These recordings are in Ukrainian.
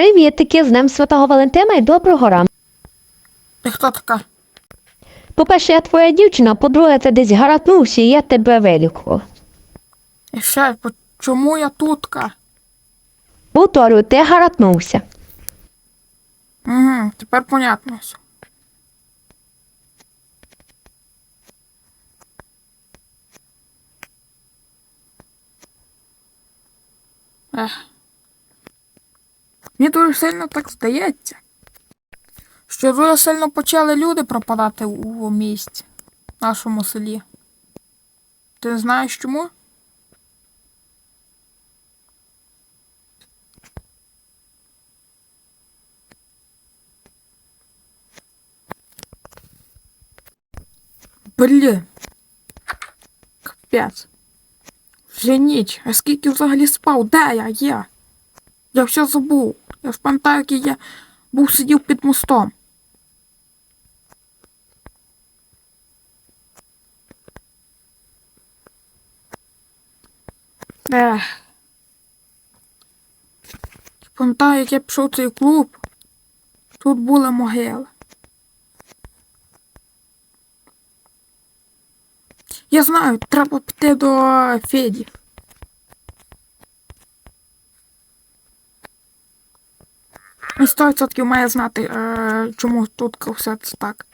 Привітики, з Днем Святого Валентина і доброго ранку. Ти хто така? По-перше, я твоя дівчина, по-друге, ти десь гаратнувся, і я тебе вилікував. І ще, чому я тутка? Повторюю, ти гаратнувся. Угу, тепер понятно все. Ех. Мені дуже сильно так здається, що дуже сильно почали люди пропадати у, місті, нашому селі. Ти знаєш чому? Блін. Капець. Вже ніч. А скільки взагалі спав? Де я є? Я все забув. Я ж пам'ятаю, як я був сидів під мостом. Ех. Пам'ятаю, як я пішов цей клуб. Тут була могила. Я знаю, треба піти до Феді. 100% має знати, е, чому тут все це так.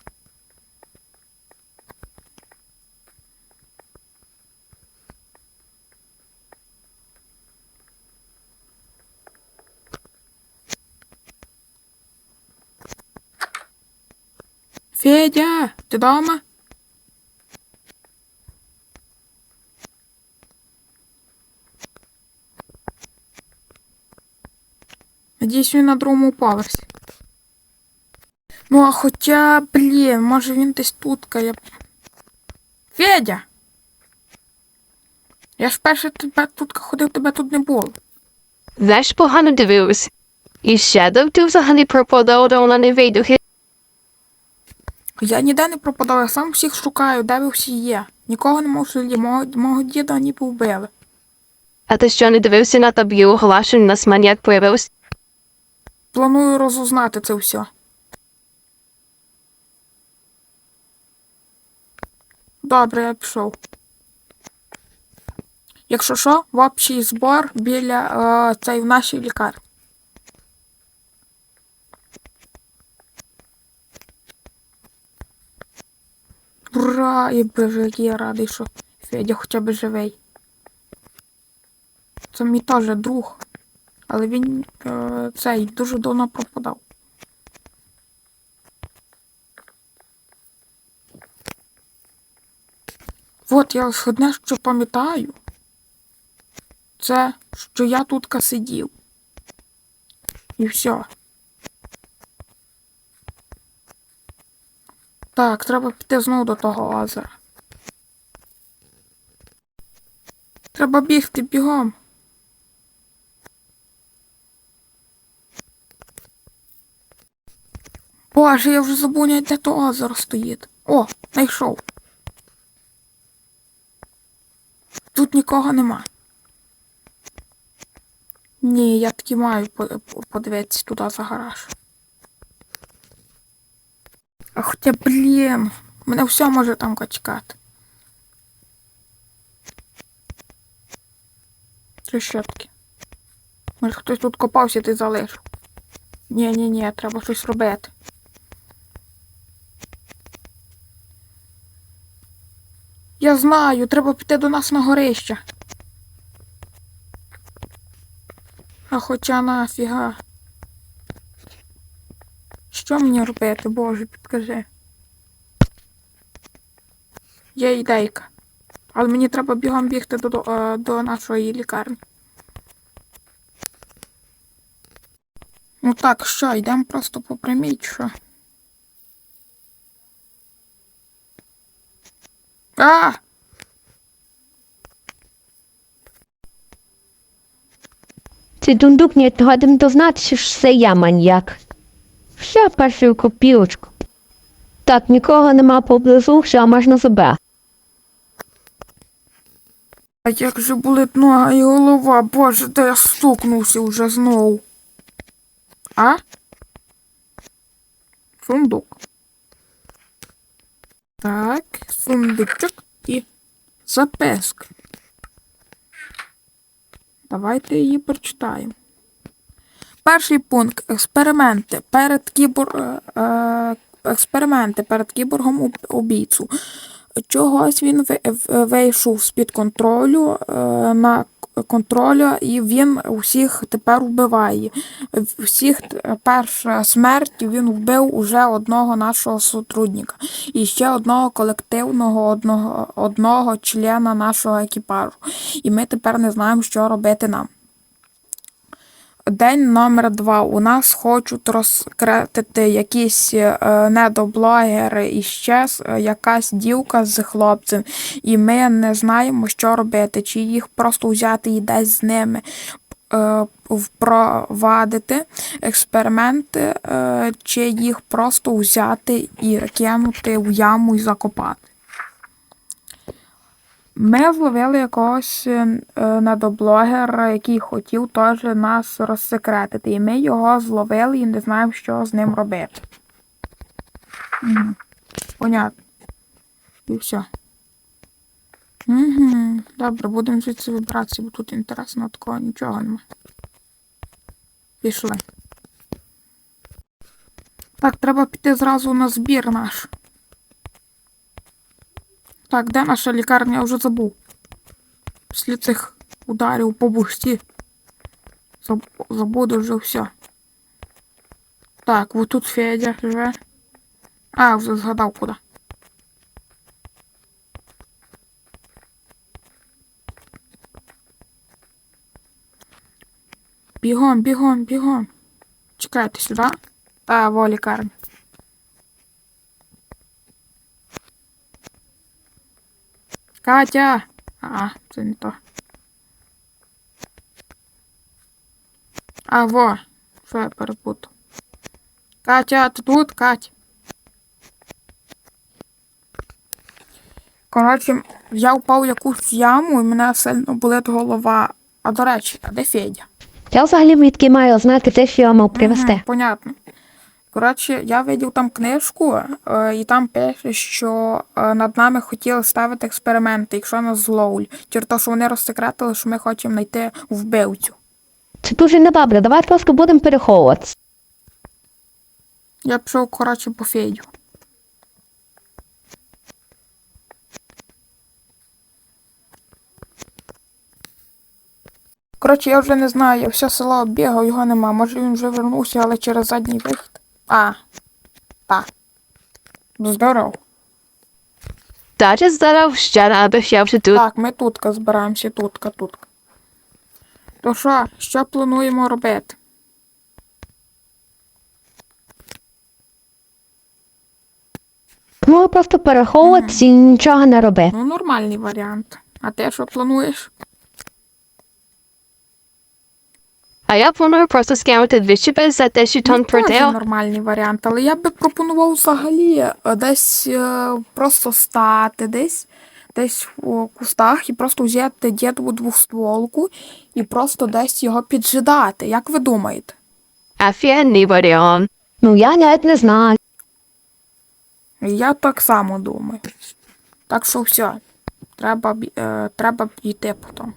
Федя, ти дома? Надіюсь, він на другому поверсі. Ну, а хоча, блін, може він десь тут я. Федя! Я ж перше тебе тут ходив, тебе тут не було. Знаєш, погано дивився. І ще дав ти взагалі пропадав, де вона не вийду. Я ніде не пропадав, я сам всіх шукаю, де ви всі є. Нікого не можу селі, мого, мого діда ніби вбили. А ти що не дивився на тобі оголошень, нас маньяк появився? Планую розузнати це все. Добре, я пішов. Якщо що, в общий збор біля е, цей в нашій лікарні. Ура! І боже, я радий, що Федя хоча б живий. Це мій теж друг. Але він е, цей дуже давно пропадав. От я одне, що пам'ятаю, це що я тут сидів. І все. Так, треба піти знову до того озера. Треба бігти бігом. Боже, я вже забув, де то озеро стоїть. О, знайшов. Тут нікого нема. Ні, я таки маю по- по- подивитися туди за гараж. А хоча, блін, мене все може там качкати. Три щотки. Може хтось тут копався, ти залишив. Ні, ні, ні, треба щось робити. Я знаю, треба піти до нас на горище. А хоча нафіга. Що мені робити, Боже, підкажи. Є ідейка. Але мені треба бігом бігти до, до, е, до нашої лікарні. Ну так, що, йдемо просто по що? А! Цей дундук не годин дознатися, що це я маньяк. Все першу копілочку. Так, нікого нема поблизу, що можна забрати. А як же болить нога і голова, боже, де я стукнувся вже знову. А? Сундук. Так, сундучок і записка. Давайте її прочитаємо. Перший пункт експерименти перед кібор... е, е, експерименти перед кіборгом убійцю. Чогось він вийшов з-під контролю е, на контролю, і він усіх тепер вбиває. Всіх перша смерть він вбив уже одного нашого сотрудника і ще одного колективного одного, одного члена нашого екіпажу. І ми тепер не знаємо, що робити нам. День номер два. У нас хочуть розкретити якісь е, недоблогери і ще е, якась дівка з хлопцем. І ми не знаємо, що робити, чи їх просто взяти і десь з ними е, впровадити експерименти, чи їх просто взяти і кинути в яму і закопати. Ми зловили якогось е, недоблогера, який хотів теж нас розсекретити. І ми його зловили і не знаємо, що з ним робити. Понятно. І все. Угу. Добре, будемо звідси вибратися, бо тут інтересно такого нічого нема. Пішли. Так, треба піти зразу на збір наш. Так, де наша лікарня? Я вже забув. Після цих ударів по бушці. Заб... Забуду вже все. Так, вот тут Федя живе. А, вже згадав куди. Бігом, бігом, бігом. Чекайте сюди. Та, во лікарня. Катя! А, це не то. А, во, що я перепутав. Катя, ти тут, Катя? Коротше, я впав в якусь яму і мене сильно болить голова. А до речі, а де Федя? Я взагалі відки маю знати те, що я мав привезти. Понятно. Коротше, я видів там книжку, е, і там пише, що е, над нами хотіли ставити експерименти, якщо нас зловлять. Через те, що вони розсекретили, що ми хочемо знайти вбивцю. Це дуже недобре. Давай просто будемо переховуватися. Я пішов, коротше, по Федю. Коротше, я вже не знаю, я все село оббігав, його нема. Може він вже вернувся, але через задній вихід. А, так. Здоров. Даже здоров, ще вже тут. Так, ми тутка збираємося, тутка, тутка. То що, що плануємо робити? Ну, просто переховуватися і нічого не робити. Ну, нормальний варіант. А ти що плануєш? А я планую просто скинути 200 без за те, що тон Ну, теж продав. нормальний варіант, але я би пропонував взагалі е, десь е, просто стати, десь, десь у кустах і просто взяти дідову двохстволку і просто десь його піджидати. Як ви думаєте? Офігенний варіант. Ну, я навіть не знаю. Я так само думаю. Так що все. Треба, е, треба йти потім.